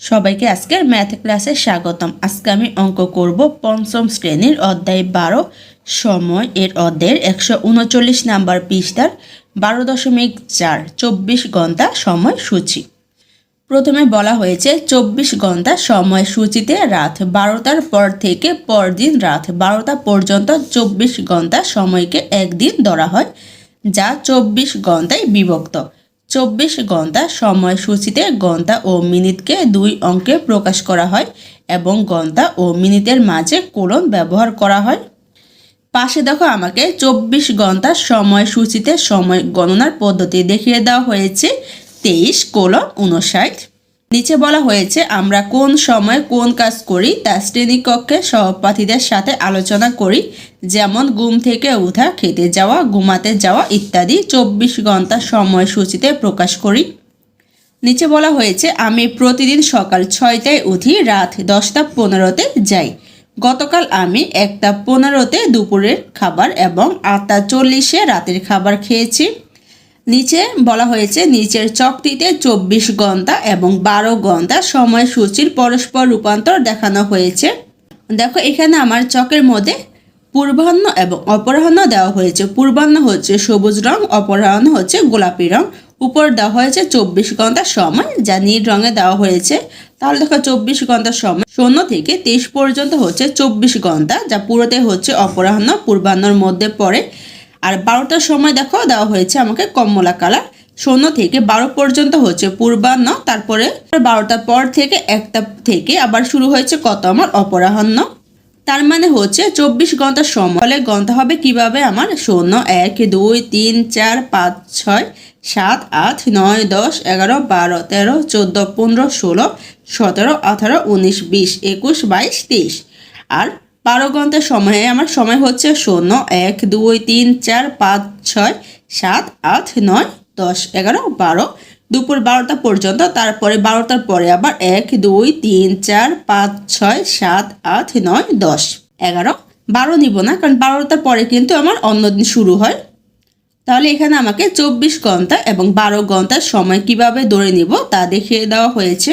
সবাইকে আজকের ম্যাথ ক্লাসে স্বাগতম। আজকে আমি অঙ্ক করব পঞ্চম শ্রেণির অধ্যায় বারো, সময় এর অধ্যায়ের একশো উনচল্লিশ নাম্বার পৃষ্ঠার বারো দশমিক চার, চব্বিশ ঘণ্টা সময়সূচি। প্রথমে বলা হয়েছে, চব্বিশ ঘণ্টা সময়সূচিতে রাত বারোটার পর থেকে পরদিন রাত বারোটা পর্যন্ত চব্বিশ ঘণ্টা সময়কে একদিন ধরা হয়, যা চব্বিশ ঘন্টায় বিভক্ত। চব্বিশ ঘণ্টা সময়সূচিতে ঘণ্টা ও মিনিটকে দুই অঙ্কে প্রকাশ করা হয় এবং ঘণ্টা ও মিনিটের মাঝে কোলন ব্যবহার করা হয়। পাশে দেখো আমাকে চব্বিশ ঘণ্টা সময়সূচিতে সময় গণনার পদ্ধতি দেখিয়ে দেওয়া হয়েছে। তেইশ কোলন উনষাট নিচে বলা হয়েছে, আমরা কোন সময় কোন কাজ করি তা শ্রেণীকক্ষে সহপাঠীদের সাথে আলোচনা করি, যেমন ঘুম থেকে উঠা, খেতে যাওয়া, ঘুমাতে যাওয়া ইত্যাদি চব্বিশ ঘণ্টা সময়সূচিতে প্রকাশ করি। নিচে বলা হয়েছে, আমি প্রতিদিন সকাল ছয়টায় উঠি, রাত দশটা পনেরোতে যাই। গতকাল আমি একটা পনেরোতে দুপুরের খাবার এবং আটটা চল্লিশে রাতের খাবার খেয়েছি। নিচে বলা হয়েছে, নিচের চকটিতে চব্বিশ ঘণ্টা এবং বারো ঘণ্টা সময়সূচির পরস্পর রূপান্তর দেখানো হয়েছে। দেখো, এখানে আমার চকের মধ্যে পূর্বাহ্ন এবং অপরাহ্ন দেওয়া হয়েছে। পূর্বাহ্ন হচ্ছে সবুজ রং, অপরাহ্ন হচ্ছে গোলাপি রং। উপর দেওয়া হয়েছে চব্বিশ ঘণ্টা সময়, যা নীল রঙে দেওয়া হয়েছে। তাহলে দেখো, চব্বিশ ঘণ্টা সময় শূন্য থেকে তেইশ পর্যন্ত হচ্ছে চব্বিশ ঘণ্টা, যা পুরোতে হচ্ছে অপরাহ্ন, পূর্বাহ্নর মধ্যে পড়ে। আর বারোটার সময় দেখো দেওয়া হয়েছে আমাকে কমলা কালার। শূন্য থেকে বারো পর্যন্ত হচ্ছে পূর্বাহ্ন, তারপরে বারোটার পর থেকে একটা থেকে আবার শুরু হয়েছে কত আমার অপরাহ্ন। তার মানে হচ্ছে চব্বিশ ঘণ্টা সময়। ফলে ঘণ্টা হবে কীভাবে আমার? শূন্য, এক, দুই, তিন, চার, পাঁচ, ছয়, সাত, আট, নয়, দশ, এগারো, বারো, তেরো, চোদ্দ, পনেরো, ষোলো, সতেরো, আঠারো, উনিশ, বিশ, একুশ, বাইশ, তেইশ। আর বারো ঘণ্টার সময়ে আমার সময় হচ্ছে শূন্য, এক, দুই, তিন, চার, পাঁচ, ছয়, সাত, আট, নয়, দশ, এগারো, বারো। দুপুর বারোটা পর্যন্ত, তারপরে বারোটার পরে আবার এক, দুই, তিন, চার, পাঁচ, ছয়, সাত, আট, নয়, দশ, এগারো। বারো নিব না, কারণ বারোটার পরে কিন্তু আমার অন্য দিন শুরু হয়। তাহলে এখানে আমাকে চব্বিশ ঘণ্টা এবং বারো ঘণ্টার সময় কীভাবে ধরে নিব তা দেখিয়ে দেওয়া হয়েছে।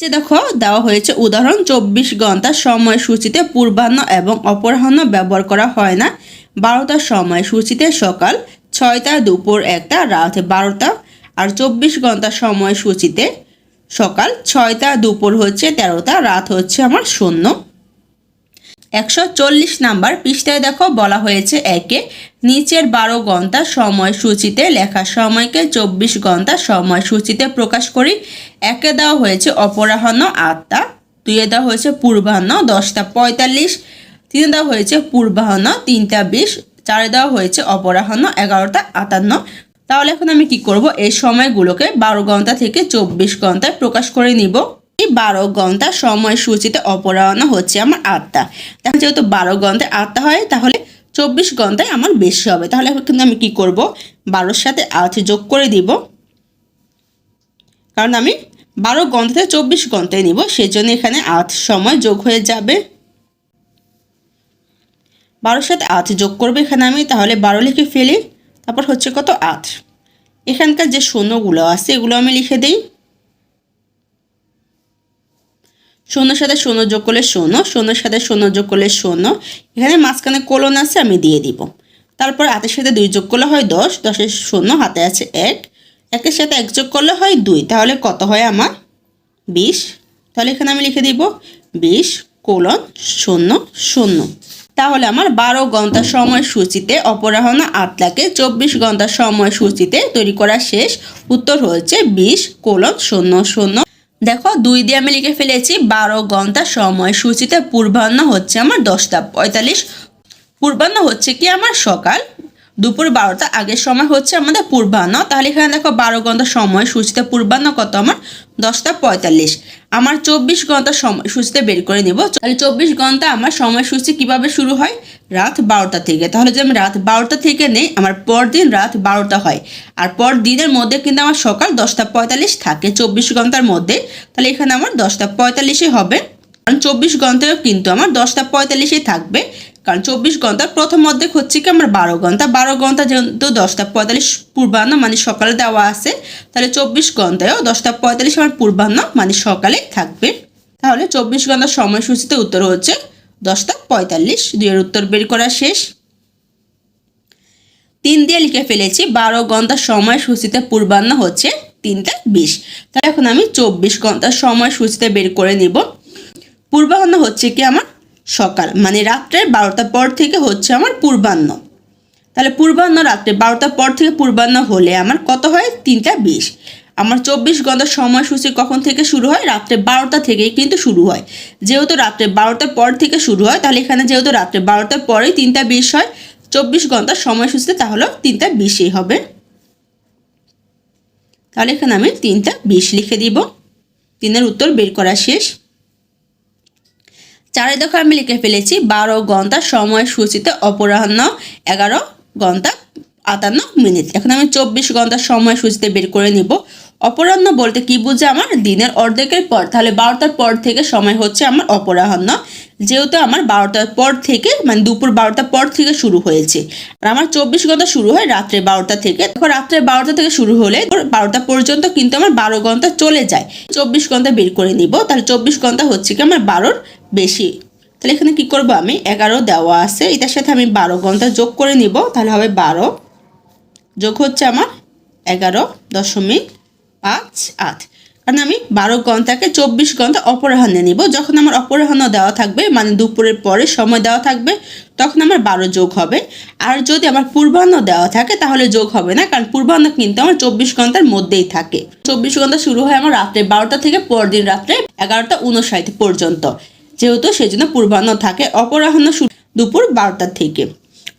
নিচে দেখো, দেওয়া হয়েছে উদাহরণ, চব্বিশ ঘণ্টা সময়সূচিতে পূর্বাহ্ন এবং অপরাহ্ন ব্যবহার করা হয় না। বারোটার সময়সূচিতে সকাল ছয়টা, দুপুর একটা, রাত বারোটা আর চব্বিশ ঘণ্টা সময়সূচিতে সকাল ছয়টা, দুপুর হচ্ছে তেরোটা, রাত হচ্ছে আমার শূন্য। একশো চল্লিশ নাম্বার পৃষ্ঠায় দেখো বলা হয়েছে একে নিচের বারো ঘণ্টা সময়সূচিতে লেখা সময়কে চব্বিশ ঘণ্টা সময়সূচিতে প্রকাশ করি। একে দেওয়া হয়েছে অপরাহ্ন আটটা দুইয়ে দেওয়া হয়েছে পূর্বাহ্ন দশটা পঁয়তাল্লিশ, তিনে দেওয়া হয়েছে পূর্বাহ্ন তিনটা বিশ, চারে দেওয়া হয়েছে অপরাহ্ন এগারোটা আটান্ন। তাহলে এখন আমি কি করব? এই সময়গুলোকে বারো ঘণ্টা থেকে চব্বিশ ঘন্টায় প্রকাশ করে নিব। বারো ঘণ্টা সময়সূচিতে অপরাহ্ন হচ্ছে আমার আত্মা। দেখো যেহেতু বারো ঘন্টায় আটটা হয়, তাহলে চব্বিশ ঘন্টায় আমার বেশি হবে। তাহলে কিন্তু আমি কি করব? বারোর সাথে আট যোগ করে দিব। কারণ আমি বারো ঘণ্টা থেকে চব্বিশ ঘন্টায় নিব, সেজন্য এখানে আট সময় যোগ হয়ে যাবে। বারোর সাথে আট যোগ করবে এখানে আমি, তাহলে বারো লিখে ফেলি, তারপর হচ্ছে কত? আট। এখানকার যে শূন্যগুলো আছে, এগুলো আমি লিখে দিই। শূন্যর সাথে শূন্য যোগ করলে শূন্য শূন্যর সাথে শূন্য যোগ করলে শূন্য। এখানে মাঝখানে কোলন আছে, আমি দিয়ে দিব। তারপর হাতের সাথে দুই যোগ করলে হয় দশ, দশের শূন্য, হাতে আছে এক। একের সাথে এক যোগ করলে হয় দুই, তাহলে কত হয় আমার? বিশ। তাহলে এখানে আমি লিখে দিব, বিশ কোলন শূন্য শূন্য। তাহলে আমার বারো ঘণ্টা সময় সময়সূচিতে অপরাহ্ন আটলাকে চব্বিশ ঘণ্টা সময়সূচিতে তৈরি করা শেষ। উত্তর হচ্ছে বিশ কোলন শূন্য শূন্য। দেখো, দুই দিয়ে আমি লিখে ফেলেছি, বারো ঘণ্টা সময় সময়সূচিতে পূর্বাহ্ন হচ্ছে আমার দশটা পঁয়তাল্লিশ। পূর্বাহ্ন হচ্ছে কি আমার সকাল? দুপুর বারোটা, আগের সময় হচ্ছে আমাদের পূর্বাহ্ন। তাহলে এখানে দেখো বারো ঘণ্টা সময়, সূচিতে পূর্বাহ্ন কত আমার? দশটা পঁয়তাল্লিশ। আমার চব্বিশ ঘণ্টা সময় সময়সূচিতে বের করে নিব। তাহলে চব্বিশ ঘণ্টা আমার সময়সূচি কীভাবে শুরু হয়? রাত বারোটা থেকে। তাহলে যে আমি রাত বারোটা থেকে নেই, আমার পরদিন রাত বারোটা হয়। আর পর দিনের মধ্যে কিন্তু আমার সকাল দশটা পঁয়তাল্লিশ থাকে, চব্বিশ ঘণ্টার মধ্যে। তাহলে এখানে আমার দশটা পঁয়তাল্লিশে হবে। কারণ চব্বিশ ঘন্টায়ও কিন্তু আমার দশটা পঁয়তাল্লিশে থাকবে। কারণ চব্বিশ ঘণ্টার প্রথম অর্ধেক হচ্ছে কি আমার বারো ঘণ্টা। বারো ঘণ্টা যেহেতু দশটা পঁয়তাল্লিশ পূর্বাহ্ন মানে সকালে দেওয়া আছে, তাহলে চব্বিশ ঘন্টায়ও দশটা পঁয়তাল্লিশ আমার পূর্বাহ্ন মানে সকালে থাকবে। তাহলে চব্বিশ ঘণ্টার সময়সূচিতে উত্তর হচ্ছে দশটা পঁয়তাল্লিশ। দুইয়ের উত্তর বের করা শেষ। তিন দিয়ে লিখে ফেলেছি, বারো ঘণ্টার সময়সূচিতে পূর্বাহ্ন হচ্ছে তিনটা বিশ। তাহলে এখন আমি চব্বিশ ঘণ্টার সময়সূচিতে বের করে নিব। পূর্বাহ্ন হচ্ছে কি আমার সকাল মানে রাত্রের বারোটার পর থেকে হচ্ছে আমার পূর্বাহ্ন। তাহলে পূর্বাহ্ন রাত্রে বারোটার পর থেকে পূর্বাহ্ন হলে আমার কত হয়? তিনটা বিশ। আমার চব্বিশ ঘণ্টার সময়সূচি কখন থেকে শুরু হয়? রাত্রে বারোটা থেকেই কিন্তু শুরু হয়। যেহেতু রাত্রে বারোটার পর থেকে শুরু হয়, তাহলে এখানে যেহেতু রাত্রে বারোটার পরেই তিনটা বিশ হয়, চব্বিশ ঘণ্টার সময়সূচিতে তাহলে তিনটা বিশই হবে। তাহলে এখানে আমি তিনটা বিশ লিখে দিব। তিনের উত্তর বের করা শেষ। চারে দেখো আমি লিখে ফেলেছি, বারো ঘণ্টা সময় সময়সূচিতে অপরাহ্ন, এগারো ঘণ্টা আটান্ন মিনিট। এখন আমি চব্বিশ ঘণ্টার সময়সূচিতে বের করে নিব। অপরাহ্ন বলতে কি বুঝে আমার? দিনের অর্ধেকের পর, তাহলে বারোটার পর থেকে সময় হচ্ছে আমার অপরাহ্ন। যেহেতু আমার বারোটার পর থেকে মানে দুপুর বারোটার পর থেকে শুরু হয়েছে। আর আমার চব্বিশ ঘণ্টা শুরু হয় রাত্রে বারোটা থেকে। এখন রাত্রে বারোটা থেকে শুরু হলে বারোটা পর্যন্ত কিন্তু আমার বারো ঘণ্টা চলে যায়। চব্বিশ ঘণ্টা বের করে নিব। তাহলে চব্বিশ ঘণ্টা হচ্ছে কি আমার বারোর বেশি। তাহলে এখানে কি করব আমি? এগারো দেওয়া আছে। এটার সাথে আমি বারো ঘণ্টা যোগ করে নিব। তাহলে হবে বারো। যোগ হচ্ছে আমার এগারো দশমিক পাঁচ আট। কারণ আমি বারো ঘন্টাকে চব্বিশ ঘণ্টা অপরাহ্নে নিব। যখন আমার অপরাহ্ন দেওয়া থাকবে মানে দুপুরের পরে সময় দেওয়া থাকবে, তখন আমার বারো যোগ হবে। আর যদি আমার পূর্বাহ্ন দেওয়া থাকে, তাহলে যোগ হবে না। কারণ পূর্বাহ্ন কিন্তু আমার চব্বিশ ঘণ্টার মধ্যেই থাকে। চব্বিশ ঘণ্টা শুরু হয় আমার রাত্রে বারোটা থেকে পরদিন রাত্রে এগারোটা উনষাট পর্যন্ত। যেহেতু সেজন্য পূর্বাহ্ন থাকে, অপরাহ্ন দুপুর বারোটার থেকে।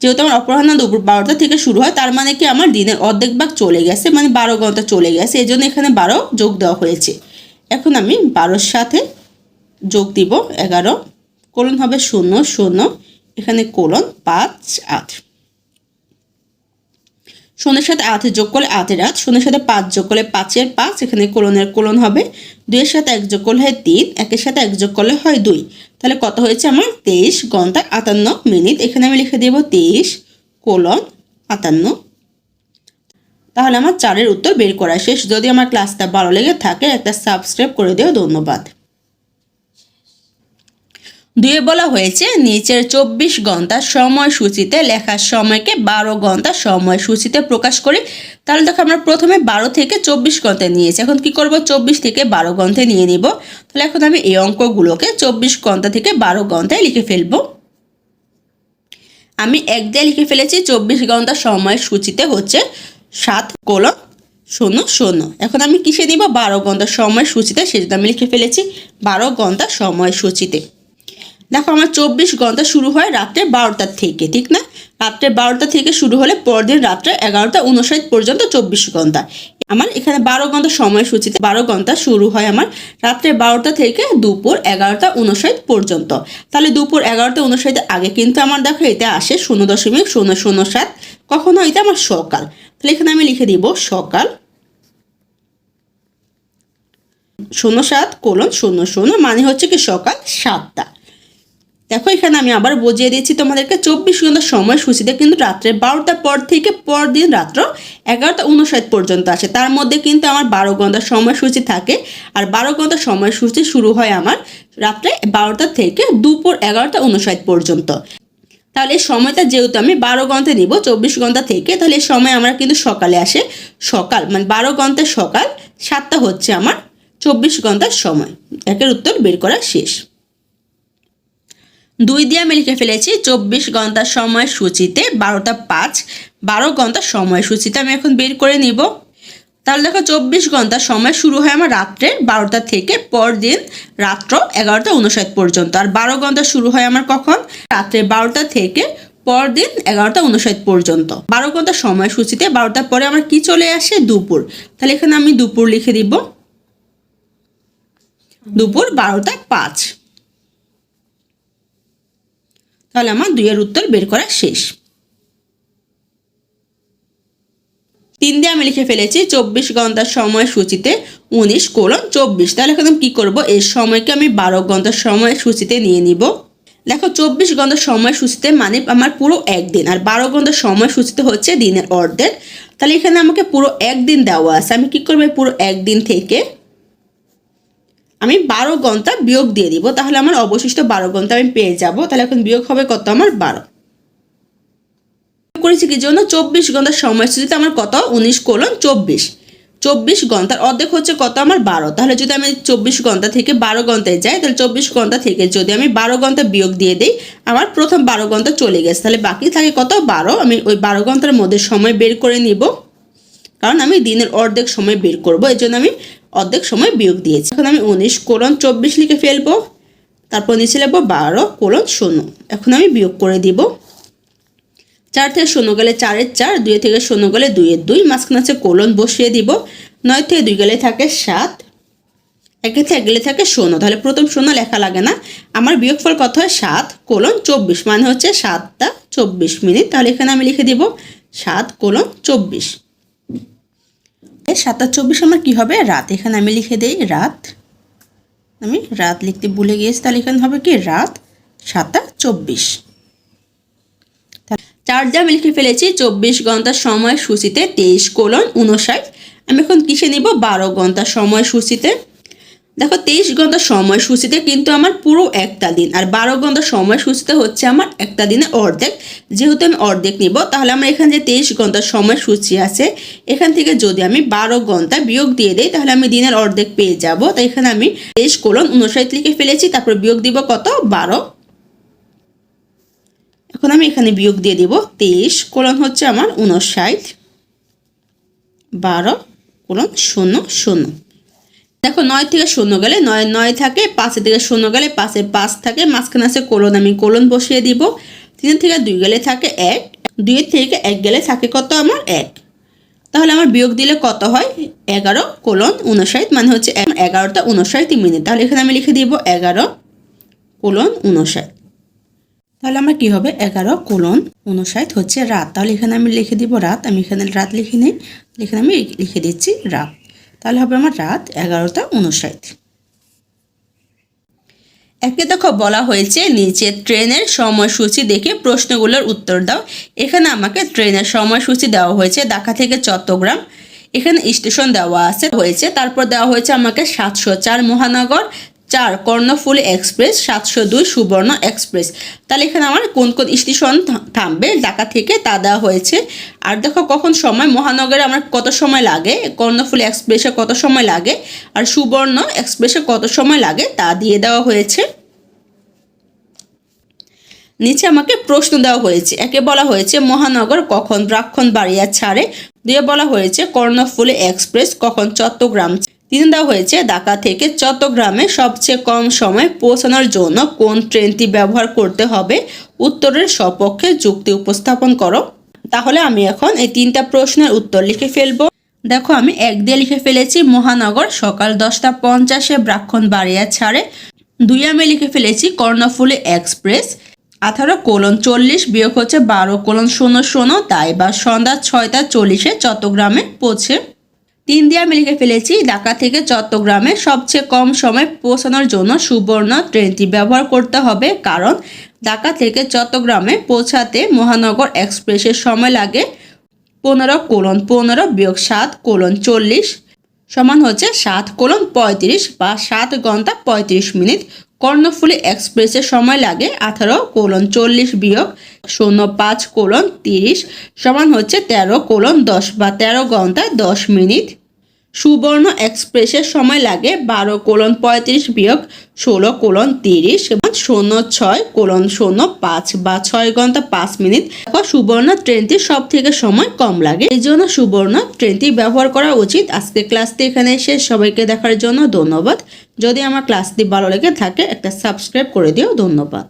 যেহেতু আমার অপরাহ্ন দুপুর বারোটা থেকে শুরু হয়, তার মানে কি আমার দিনের অর্ধেক ভাগ চলে গেছে মানে বারো ঘণ্টা চলে গেছে এই জন্য এখানে বারো যোগ দেওয়া হয়েছে। এখন আমি বারোর সাথে যোগ দিব এগারো, কোলন হবে শূন্য শূন্য, এখানে কোলন পাঁচ, আট। শূন্যের সাথে আটে যোগ করলে আটের আট, শূন্যের সাথে পাঁচ যোগ করলে পাঁচের পাঁচ, এখানে কোলনের কোলন হবে। দুইয়ের সাথে এক যোগ করলে হয় তিন, একের সাথে এক যোগ করলে হয় দুই। তাহলে কত হয়েছে আমার? তেইশ ঘণ্টা আটান্ন মিনিট। এখানে আমি লিখে দেব তেইশ কোলন আটান্ন। তাহলে আমার চারের উত্তর বের করা শেষ। যদি আমার ক্লাসটা ভালো লেগে থাকে, একটা সাবস্ক্রাইব করে দিও। ধন্যবাদ। দুয়ে বলা হয়েছে, নিচের চব্বিশ ঘণ্টা সময়সূচিতে লেখার সময়কে বারো ঘণ্টা সময়সূচিতে প্রকাশ করি। তাহলে দেখো আমরা প্রথমে বারো থেকে চব্বিশ ঘন্টায় নিয়েছি, এখন কি করব? চব্বিশ থেকে বারো ঘন্টায় নিয়ে নিব। তাহলে এখন আমি এই অঙ্কগুলোকে চব্বিশ ঘণ্টা থেকে বারো ঘন্টায় লিখে ফেলব। আমি এক দিয়ে লিখে ফেলেছি, চব্বিশ ঘণ্টা সময়সূচিতে হচ্ছে সাত কোলন শূন্য শূন্য। এখন আমি কিসে নিব? বারো ঘণ্টা সময়সূচিতে সেটা আমি লিখে ফেলেছি বারো ঘণ্টা সময়সূচিতে। দেখো, আমার চব্বিশ ঘণ্টা শুরু হয় রাত্রে বারোটার থেকে, ঠিক না? রাত্রে বারোটা থেকে শুরু হলে পরদিন রাত্রে এগারোটা উনষাট পর্যন্ত চব্বিশ ঘণ্টা। আমার এখানে বারো ঘণ্টা সময়সূচিতে বারো ঘণ্টা শুরু হয় আমার রাত্রে বারোটা থেকে দুপুর এগারোটা উনষাট পর্যন্ত। তাহলে দুপুর এগারোটা উনষাটের আগে কিন্তু আমার দেখো এটা আসে শূন্য দশমিক শূন্য শূন্য সাত, কখনো এটা আমার সকাল। তাহলে এখানে আমি লিখে দিব সকাল শূন্য সাত কোলন শূন্য শূন্য মানে হচ্ছে কি সকাল সাতটা। দেখো, এখানে আমি আবার বুঝিয়ে দিচ্ছি তোমাদেরকে, চব্বিশ ঘণ্টা সময়সূচিতে কিন্তু রাত্রে বারোটার পর থেকে পরদিন রাত্র এগারোটা উনষাট পর্যন্ত আসে। তার মধ্যে কিন্তু আমার বারো ঘণ্টার সময়সূচি থাকে। আর বারো ঘণ্টার সময়সূচি শুরু হয় আমার রাত্রে বারোটা থেকে দুপুর এগারোটা উনষাট পর্যন্ত। তাহলে এই সময়টা যেহেতু আমি বারো ঘণ্টা নিব, চব্বিশ ঘণ্টা থেকে, তাহলে এই সময় আমরা কিন্তু সকালে আসে। সকাল মানে বারো ঘণ্টার সকাল, সাতটা হচ্ছে আমার চব্বিশ ঘণ্টার সময়। একের উত্তর বের করা শেষ। দুই দিয়ে আমি লিখে ফেলেছি, চব্বিশ ঘণ্টার সময়সূচিতে, বারোটা পাঁচ, বারো ঘণ্টার সময়সূচিতে আমি এখন বের করে নিব। তাহলে দেখো, চব্বিশ ঘণ্টা সময় শুরু হয় আমার রাত্রে বারোটা থেকে, পরদিন রাত্র এগারোটা উনষাট পর্যন্ত। আর বারো ঘণ্টা শুরু হয় আমার কখন? রাত্রে বারোটা থেকে, পরদিন এগারোটা উনষাট পর্যন্ত। বারো ঘণ্টা সময়সূচিতে বারোটার পরে আমার কি চলে আসে? দুপুর। তাহলে এখানে আমি দুপুর লিখে দিব। দুপুর বারোটা পাঁচ। তাহলে আমার দুইয়ের উত্তর বের করা শেষ। তিন দিয়ে আমি লিখে ফেলেছি চব্বিশ ঘণ্টার সময়সূচিতে উনিশ কোলন চব্বিশ। তাহলে এখন কী করব? এর সময়কে আমি বারো ঘণ্টার সময়সূচিতে নিয়ে নিব। দেখো, চব্বিশ ঘণ্টা সময়সূচিতে মানে আমার পুরো একদিন আর বারো ঘণ্টা সময়সূচিতে হচ্ছে দিনের অর্ধেক। তাহলে এখানে আমাকে পুরো একদিন দেওয়া আছে। আমি কি করব? পুরো একদিন থেকে আমি বারো ঘণ্টা বিয়োগ দিয়ে দিব, তাহলে আমার অবশিষ্ট বারো ঘণ্টা আমি পেয়ে যাব, তাহলে এখন বিয়োগ হবে কত আমার বারো। করেছি কি জন্য? চব্বিশ ঘণ্টার সময়সূচিতে আমার কত? উনিশ কোলন চব্বিশ। চব্বিশ ঘণ্টার অর্ধেক হচ্ছে কত আমার বারো। তাহলে যদি আমি চব্বিশ ঘণ্টা থেকে বারো ঘন্টায় যাই, তাহলে চব্বিশ ঘণ্টা থেকে যদি আমি বারো ঘণ্টা বিয়োগ দিয়ে দিই, আমার প্রথম বারো ঘণ্টা চলে গেছে। তাহলে বাকি থাকে কত? বারো। আমি ওই বারো ঘণ্টার মধ্যে সময় বের করে নিব, কারণ আমি দিনের অর্ধেক সময় বের করব এই জন্য আমি অর্ধেক সময় বিয়োগ দিয়েছি। এখন আমি উনিশ কোলন চব্বিশ লিখে ফেলব। তারপর নিচে লিখব বারো কোলন শূন্য। এখন আমি বিয়োগ করে দিব। চার থেকে শূন্য গেলে চারের চার, দুই থেকে শূন্য গেলে দুইয়ের দুই, মাঝখানে আছে কোলন বসিয়ে দিব। নয় থেকে দুই গেলে থাকে সাত, একে থেকে গেলে থাকে শূন্য। তাহলে প্রথম শূন্য লেখা লাগে না। আমার বিয়োগফল কত হয়? সাত কোলন চব্বিশ। মানে হচ্ছে সাতটা চব্বিশ মিনিট। তাহলে এখানে আমি লিখে দিব সাত কোলন চব্বিশ। এই সাতটা চব্বিশ আমার কী হবে? রাত। এখানে আমি লিখে দেই রাত। আমি রাত লিখতে ভুলে গিয়েছি, তাহলে এখানে হবে কি? রাত সাতটা চব্বিশ। চার আমি লিখে ফেলেছি, চব্বিশ ঘণ্টার সময় সূচিতে তেইশ কোলন উনষাট আমি এখন কিসে নিব? বারো ঘণ্টার সময় সূচিতে দেখো, তেইশ ঘণ্টার সময়সূচিতে কিন্তু আমার পুরো একটা দিন, আর বারো ঘণ্টার সময়সূচিতে হচ্ছে আমার একটা দিনে অর্ধেক। যেহেতু আমি অর্ধেক নিব, তাহলে আমার এখানে যে তেইশ ঘণ্টার সময়সূচি আছে, এখান থেকে যদি আমি বারো ঘণ্টা বিয়োগ দিয়ে দিই, তাহলে আমি দিনের অর্ধেক পেয়ে যাব। তাই এখানে আমি তেইশ কোলন উনষাট লিখে ফেলেছি, তারপর বিয়োগ দিব কত? বারো। এখন আমি এখানে বিয়োগ দিয়ে দিব, তেইশ কোলন হচ্ছে আমার উনষাট। বারো কোলন শূন্য শূন্য। দেখো নয় থেকে শূন্য গেলে নয় নয় থাকে পাঁচের থেকে শূন্য গেলে পাঁচে পাঁচ থাকে, মাঝখানে আছে কোলন আমি কোলন বসিয়ে দিব। তিন থেকে দুই গেলে থাকে এক দুইয়ের থেকে এক গেলে থাকে কত আমার এক। তাহলে আমার বিয়োগ দিলে কত হয়? এগারো কোলন উনষাট মানে হচ্ছে এগারোটা উনষাট মিনিট। তাহলে এখানে আমি লিখে দিব এগারো কোলন উনষাট। তাহলে আমার কি হবে? এগারো কোলন উনষাট হচ্ছে রাত। তাহলে এখানে আমি লিখে দিব রাত, আমি এখানে রাত লিখে নিই এখানে আমি লিখে দিচ্ছি রাত। তাহলে হবে আমার রাত এগারোটা উনষাট। একে দেখো বলা হয়েছে, নিচে ট্রেনের সময়সূচি দেখে প্রশ্নগুলোর উত্তর দাও। এখানে আমাকে ট্রেনের সময়সূচি দেওয়া হয়েছে, ঢাকা থেকে চট্টগ্রাম। এখানে স্টেশন দেওয়া আছে, হয়েছে। তারপর দেওয়া হয়েছে আমাকে সাতশো চার মহানগর চার কর্ণফুল এক্সপ্রেস, সাতশো দুই সুবর্ণ এক্সপ্রেস। তাহলে এখানে আমার কোন কোন স্টেশন থামবে? ঢাকা থেকে তা দেওয়া হয়েছে। আর দেখো কখন সময়? মহানগরে আমার কত সময় লাগে? কর্ণফুল এক্সপ্রেসে কত সময় লাগে? আর সুবর্ণ এক্সপ্রেসে কত সময় লাগে? তা দিয়ে দেওয়া হয়েছে। নিচে আমাকে প্রশ্ন দেওয়া হয়েছে। একে বলা হয়েছে, মহানগর কখন ব্রাক্ষণ বাড়িয়া ছাড়ে? দিয়ে বলা হয়েছে, কর্ণফুলী এক্সপ্রেস কখন চট্টগ্রাম তিন দেওয়া হয়েছে ঢাকা থেকে চট্টগ্রামে সবচেয়ে কম সময় পৌঁছানোর জন্য কোন ট্রেনটি ব্যবহার করতে হবে? উত্তরের সপক্ষে যুক্তি উপস্থাপন করো। তাহলে আমি এখন এই তিনটা প্রশ্নের উত্তর লিখে ফেলব। দেখো, আমি এক দিয়ে লিখে ফেলেছি, মহানগর সকাল দশটা পঞ্চাশে ব্রাক্ষণ বাড়িয়া ছাড়ে। দুই আমি লিখে ফেলেছি, কর্ণফুলী এক্সপ্রেস। আঠারো কোলন চল্লিশ, বিয়োগ হচ্ছে বারো কোলন শূন্য শূন্য, তাই বা সন্ধ্যা ছয়টা চল্লিশে চট্টগ্রামে পৌঁছে। তিন দিয়ে আমি লিখে ফেলেছি, ঢাকা থেকে চট্টগ্রামে সবচেয়ে কম সময় পৌঁছানোর জন্য সুবর্ণ ট্রেনটি ব্যবহার করতে হবে। কারণ ঢাকা থেকে চট্টগ্রামে পৌঁছাতে মহানগর এক্সপ্রেসের সময় লাগে পনেরো কোলন পনেরো বিয়োগ সাত কোলন চল্লিশ সমান হচ্ছে সাত কোলন পঁয়ত্রিশ বা সাত ঘণ্টা পঁয়ত্রিশ মিনিট। কর্ণফুলী এক্সপ্রেসের সময় লাগে আঠারো কোলন চল্লিশ বিয়োগ শূন্য পাঁচ কোলন তিরিশ সমান হচ্ছে তেরো কোলন দশ বা তেরো ঘণ্টা দশ মিনিট। সুবর্ণ এক্সপ্রেসের সময় লাগে বারো কোলন পঁয়ত্রিশ বিয়োগ ষোলো কোলন তিরিশ এবং শূন্য ছয় কোলন শূন্য পাঁচ বা ছয় ঘণ্টা পাঁচ মিনিট। সুবর্ণ ট্রেনটি সব থেকে সময় কম লাগে। এই জন্য সুবর্ণ ট্রেনটি ব্যবহার করা উচিত। আজকে ক্লাসটি এখানে শেষ। সবাইকে দেখার জন্য ধন্যবাদ। যদি আমার ক্লাসটি ভালো লেগে থাকে, একটা সাবস্ক্রাইব করে দিও। ধন্যবাদ।